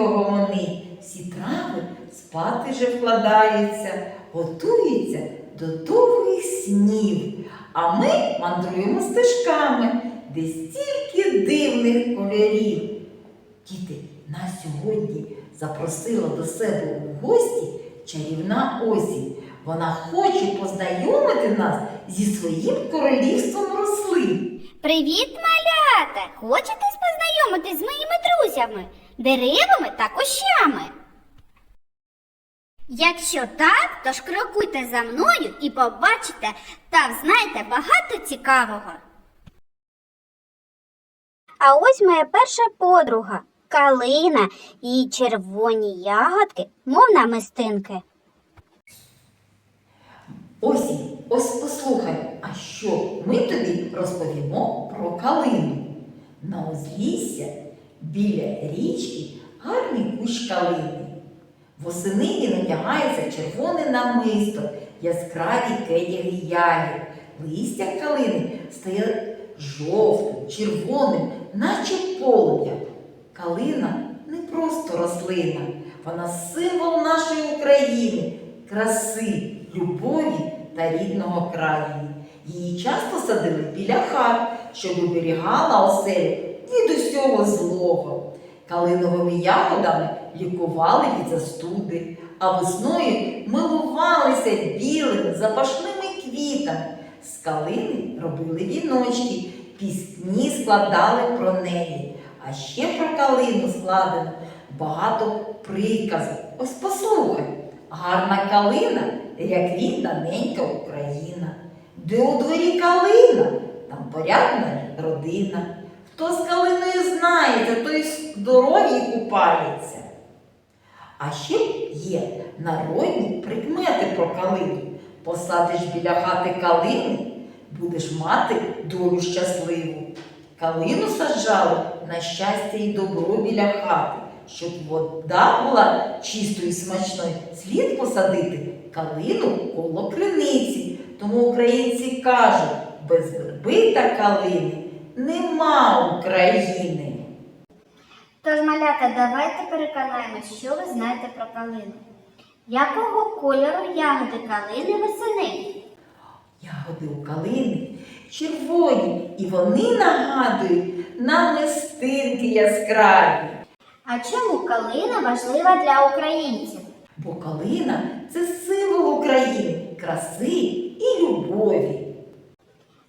вітер тихо гомонить. Всі трави спати вже вкладаються, готуються до довгих снів. А ми мандруємо стежками, де стільки дивних кольорів. Діти, нас сьогодні запросила до себе у гості чарівна осінь. Вона хоче познайомити нас зі своїм королівством рослин. Привіт, малята! Хочете познайомитись з моїми друзями, деревами та кущами? Якщо так, то ж крокуйте за мною і побачите та взнайте багато цікавого. А ось моя перша подруга калина, її червоні ягодки, мов намистинки. Осінь, ось послухай, а що ми тобі розповімо про калину. На узлісся біля річки гарний кущ калини. Восени він одягається червоне намисто, яскраві кедяги ягід. Листя калини стає жовтим, червоним, наче полум'я. Калина не просто рослина, вона символ нашої України, краси, любові та рідного краю. Її часто садили біля хат, щоб оберігала оселю від усього злого. Калиновими ягодами лікували від застуди, а весною милувалися білими запашними квітами. З калини робили віночки, пісні складали про неї. А ще про калину складено багато приказок. Ось послухай, гарна калина, як рідна ненька Україна. Де у дворі калина, там порядна родина. Хто з калиною знається, той здоров'ї купається. А ще є народні прикмети про калину. Посадиш біля хати калини, будеш мати долю щасливу. Калину саджали на щастя і добро біля хати, щоб вода була чистою і смачною. Слід посадити калину коло криниці. Тому українці кажуть, без верби та калини нема України. Тож, малята, давайте переконаємось, що ви знаєте про калину. Якого кольору ягоди калини восени? Ягоди у калини червоні, і вони нагадують намистинки яскраві. А чому калина важлива для українців? Бо калина це символ України, краси і любові.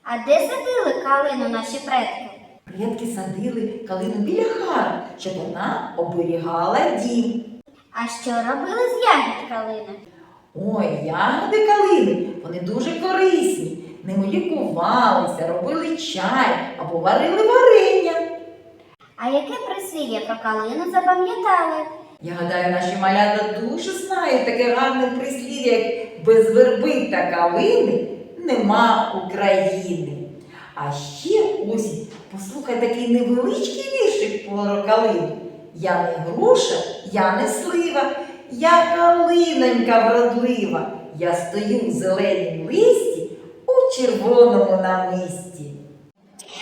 А де садили калину наші предки? Предки садили калину біля хат, щоб вона оберігала дім. А що робили з ягід калини? Ой, ягоди калини, вони дуже корисні. Ними лікувалися, робили чай або варили варення. А яке прислів'я про калину запам'ятали? Я гадаю, наші малята дуже знають таке гарне прислів'я, як без верби та калини нема України. А ще осінь, послухай такий невеличкий віршик про калину. Я не груша, я не слива, я калинонька вродлива. Я стою в зеленім листі у червоному намисті.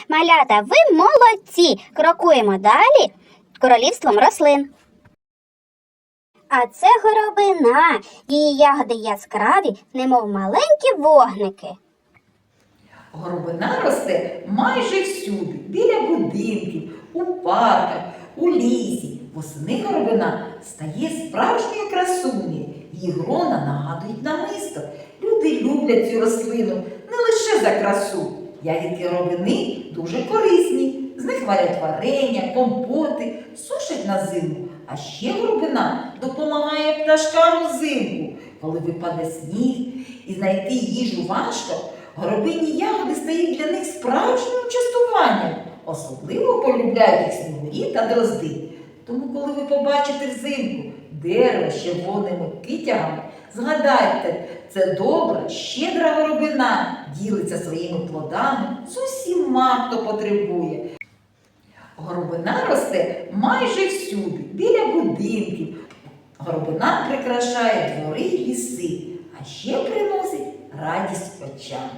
Малята, ви молодці! Крокуємо далі королівством рослин. А це горобина. Її ягоди яскраві, немов маленькі вогники. Горобина росте майже всюди, біля будинків, у парках, у лісі. Восени горобина стає справжньою красунею. Її грона нагадують намисто. Люди люблять цю рослину не лише за красу. Ягідки горобини дуже корисні. З них варять варення, компоти, сушать на зиму. А ще горобина допомагає пташкам взимку, коли випаде сніг і знайти їжу важко. Горобині ягоди стають для них справжнім частуванням. Особливо полюбляють їх снігурі та дрозди. Тому, коли ви побачите взимку дерево з червоними китягами, згадайте, це добра, щедра горобина ділиться своїми плодами з усіма, хто потребує. Горобина росте майже всюди, біля будинків. Горобина прикрашає двори і ліси, а ще приносить радість очам.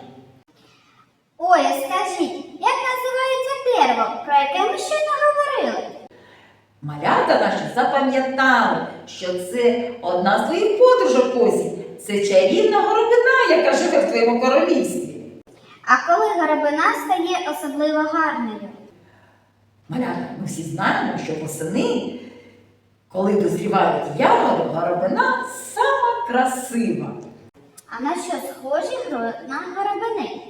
Ой, скажіть, як називається дерево, про яке ми щойно говорили? Малята наші запам'ятали, що це одна з твоїх подружок Осі. Це чарівна горобина, яка живе в твоєму королівстві. А коли горобина стає особливо гарною? Малята, ми всі знаємо, що восени, коли дозрівають ягоди, горобина сама красива. А на що схожі на горобини?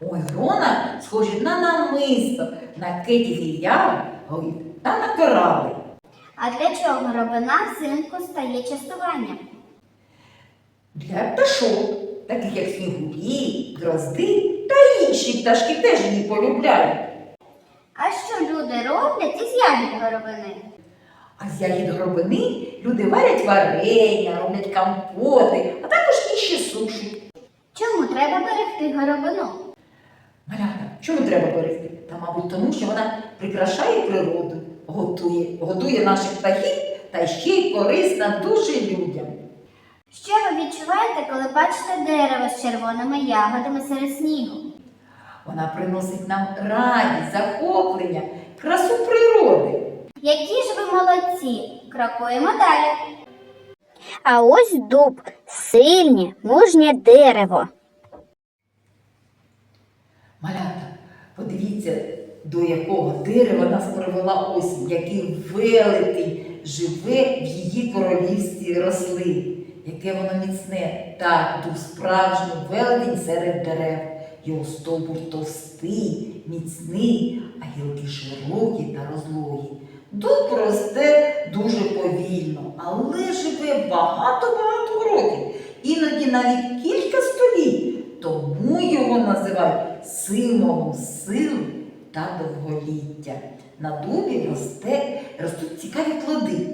Ой, грона схожі на намисто, на кетіві ягоди та на корали. А для чого горобина взимку стає частуванням? Для пташок, таких як снігурі, дрозди та інші пташки теж її полюбляють. А що люди роблять із ягід горобини? А з ягід горобини люди варять варення, роблять компоти, а також інші суші. Чому треба берегти горобину? Малята, чому треба берегти? Та, мабуть, тому що вона прикрашає природу, готує, годує наших птахів та ще й корисна дуже людям. Що ви відчуваєте, коли бачите дерево з червоними ягодами серед снігу? Вона приносить нам радість, захоплення, красу природи. Які ж ви молодці! Крокуємо далі. А ось дуб сильне, мужнє дерево. Малята, подивіться, до якого дерева нас привела осінь, який велетень живе в її королівстві рослин, яке воно міцне. Так, дуб справжній велетень серед дерев. Його стовбур товстий, міцний, а гілки широкі та розлогі. Дуб росте дуже повільно, але живе багато-багато років, іноді навіть кілька століть. Тому його називають символом сили та довголіття. На дубі росте, ростуть цікаві плоди.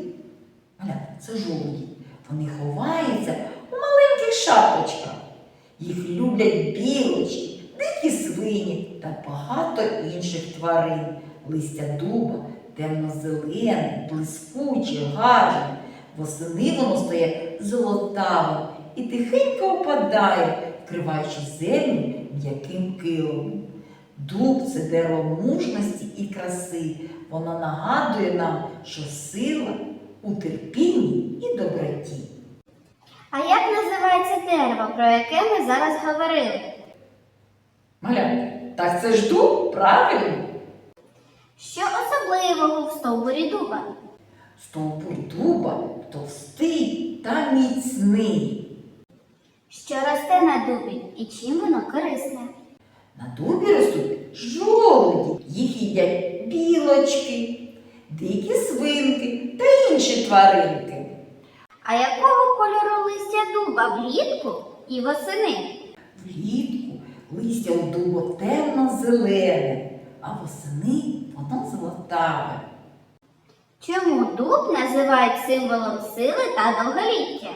Це жолуді. Вони ховаються у маленьких шапочках. Їх люблять білочки, дикі свині та багато інших тварин. Листя дуба темно-зелене, блискуче, гарне. Восени воно стає золотавим і тихенько опадає, вкриваючи землю м'яким килом. Дуб це дерево мужності і краси. Воно нагадує нам, що сила у терпінні і доброті. А як називається дерево, про яке ми зараз говорили? Малята, так це ж дуб, правильно? Що особливого в стовбурі дуба? Стовбур дуба товстий та міцний. Що росте на дубі і чим воно корисне? На дубі ростуть жолуді, їх їдять білочки, дикі свинки та інші тваринки. А якого кольору листя дуба влітку і восени? Влітку листя у дубу темно-зелене, а восени воно золотаве. Чому дуб називають символом сили та довголіття?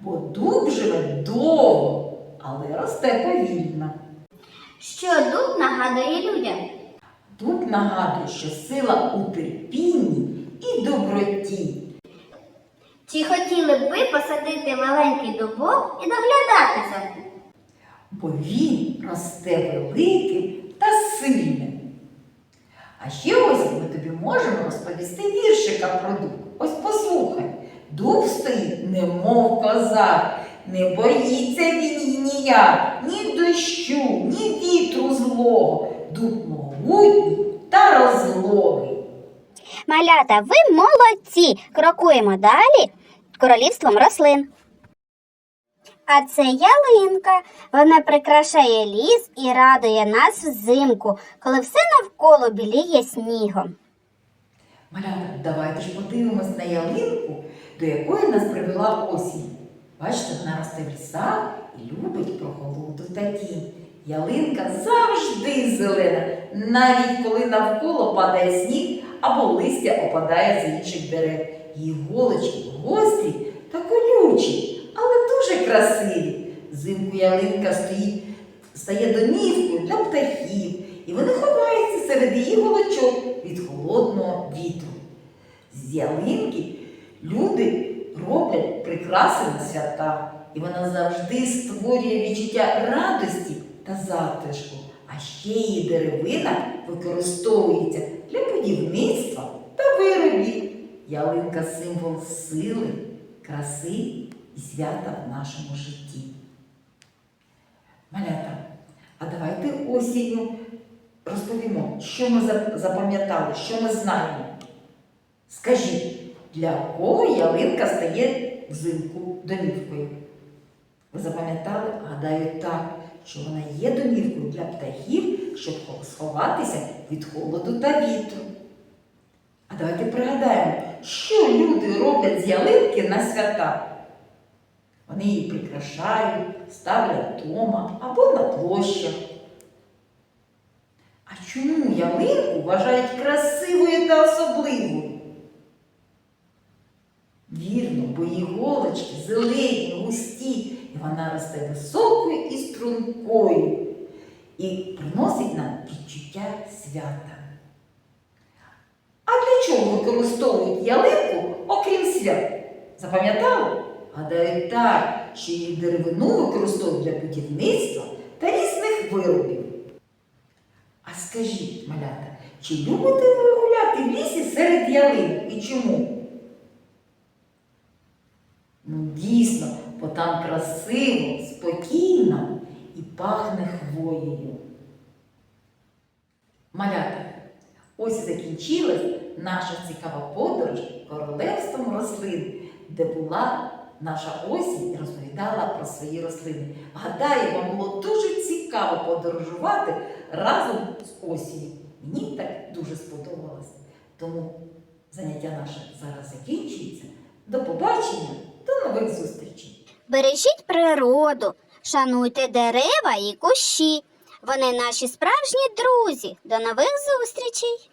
Бо дуб живе довго, але росте повільно. Що дуб нагадує людям? Дуб нагадує, що сила у терпінні і доброті. Чи хотіли б ви посадити маленький дубок і доглядати за ним? Бо він росте великим та сильним. А ще ось ми тобі можемо розповісти віршика про дуб. Ось послухай. Дуб стоїть, немов козак, не боїться він ніяк, ні дощу, ні вітру злого. Дуб могутній та розлогий. Малята, ви молодці! Крокуємо далі королівством рослин. А це ялинка. Вона прикрашає ліс і радує нас взимку, коли все навколо біліє снігом. Малята, давайте ж подивимось на ялинку, до якої нас привела осінь. Бачите, вона росте в лісах і любить прохолоду та тінь. Ялинка завжди зелена, навіть коли навколо падає сніг або листя опадає з інших дерев. Її голочки гострі та колючі, але красиві. Взимку ялинка стоїть, стає домівкою для птахів, і вони ховаються серед її голочок від холодного вітру. З ялинки люди роблять прикраси на свята, і вона завжди створює відчуття радості та затишку. А ще її деревина використовується для будівництва та виробів. Ялинка символ сили, краси свята в нашому житті. Малята, а давайте осінню розповімо, що ми запам'ятали, що ми знаємо. Скажіть, для кого ялинка стає взимку домівкою? Ви запам'ятали? Гадаю, так, що вона є домівкою для птахів, щоб сховатися від холоду та вітру. А давайте пригадаємо, що люди роблять з ялинки на свята. Вони її прикрашають, ставлять вдома або на площах. А чому ялинку вважають красивою та особливою? Вірно, бо її голочки зелені, густі, і вона росте високою і стрункою і приносить нам відчуття свята. А для чого використовують ялинку, окрім свят? Запам'ятали? Гадаю, так, що її деревину використовують для будівництва та різних виробів. А скажіть, малята, чи любите ви гуляти в лісі серед ялин і чому? Ну, дійсно, бо там красиво, спокійно і пахне хвоєю. Малята, ось закінчилась наша цікава подорож королевством рослин, де була наша осінь розповідала про свої рослини. Гадаю, вам було дуже цікаво подорожувати разом з осінню. Мені так дуже сподобалось. Тому заняття наше зараз закінчується. До побачення, до нових зустрічей! Бережіть природу, шануйте дерева і кущі. Вони наші справжні друзі. До нових зустрічей!